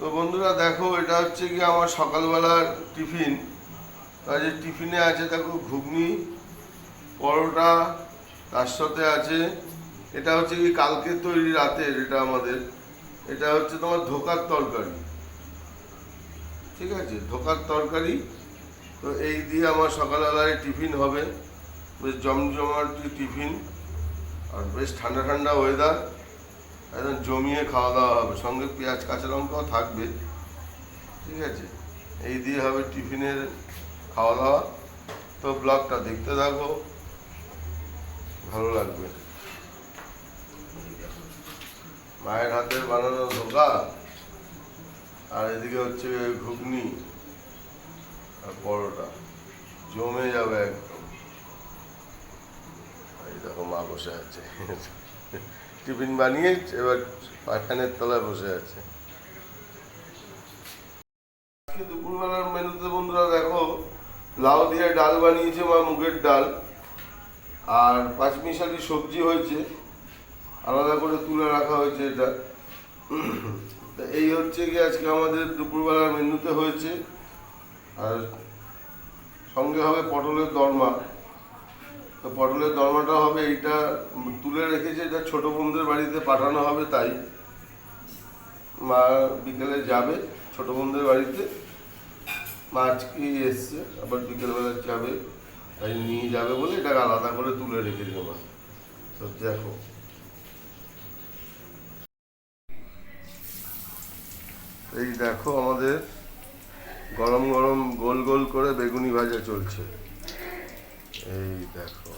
তো বন্ধুরা দেখো, এটা হচ্ছে কি আমার সকালবেলার টিফিন। কাজে টিফিনে আছে দেখো ঘুগনি, পরোটা, তার সাথে আছে, এটা হচ্ছে কি কালকে তৈরি রাতের এটা আমাদের। এটা হচ্ছে তোমার ধোকার তরকারি। ঠিক আছে, ধোকার তরকারি। তো এই দিয়ে আমার সকালবেলায় টিফিন হবে। বেশ জমজমাট টিফিন। আর বেশ ঠান্ডা ঠান্ডা ওয়েদার একদম জমিয়ে খাওয়া দাওয়া হবে, সঙ্গে পেঁয়াজ, কাঁচা লঙ্কাও থাকবে, ঠিক আছে? এই দিয়ে হবে টিফিনের খাওয়া দাওয়া। তো ব্লগটা দেখতে থাকো, ভালো লাগবে। মায়ের হাতের বানানো ধোকা, আর এদিকে হচ্ছে ঘুগনি আর পরোটা, জমে যাবে একদম। এই দেখো মা বসে আছে। টিফিন বানিয়ে এবার ফ্যানের তলায় বসে আছে। আজকে দুপুরবেলার মেনুতে বন্ধুরা দেখো, লাউ দিয়ে ডাল বানিয়েছে মা মুগের ডাল, আর পাঁচমিশালি সবজি হয়েছে, আলাদা করে তুলে রাখা হয়েছে এটা। এই হচ্ছে কি আজকে আমাদের দুপুরবেলার মেনুতে হয়েছে, আর সঙ্গে হবে পটলের দরমা। তো পটলের দরমাটা হবে এইটা, তুলে রেখেছে, এটা ছোট বোনদের বাড়িতে পাঠানো হবে তাই। মা বিকেলে যাবে ছোট বোনদের বাড়িতে। মা আজকেই এসছে, আবার বিকেলবেলা যাবে, তাই নিয়ে যাবে বলে এটা আলাদা করে তুলে রেখেছে মা। তো দেখো। এই দেখো আমাদের গরম গরম গোল গোল করে বেগুনি ভাজা চলছে। এই দেখো।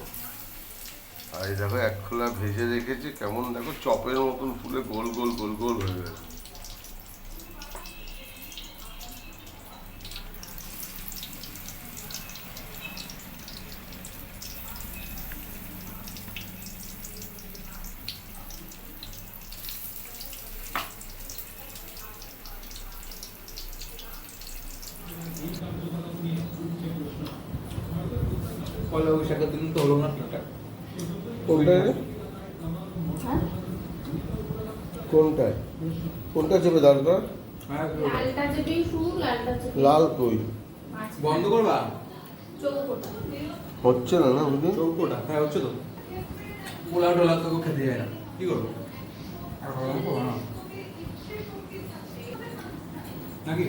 আর এই দেখো, এক খোলা ভেজে রেখেছি, কেমন দেখো, চপের মতন ফুলে গোল গোল গোল গোল হয়ে গেছে। পয়লা বৈশাখের দিন তো হলো না ঠিকঠাক কোনটায়? কোনটায়? কোনটা চেপে হ্যাঁ চেপেই লাল কই? বন্ধ করবা? চৌকোটা। হচ্ছে না না বুঝলি চৌকোটা? হ্যাঁ হচ্ছে তো। পোলাও টোলা তো খেতে যায় না। কি করব? আর ভালো না। নাকি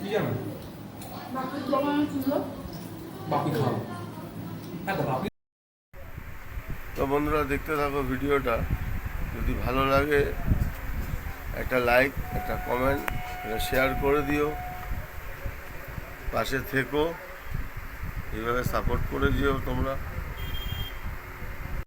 কি জানো? তো বন্ধুরা, দেখতে থাকো ভিডিওটা। যদি ভালো লাগে, একটা লাইক একটা কমেন্ট এটা শেয়ার করে দিও। পাশে থেকো। এইভাবে সাপোর্ট করে দিও তোমরা।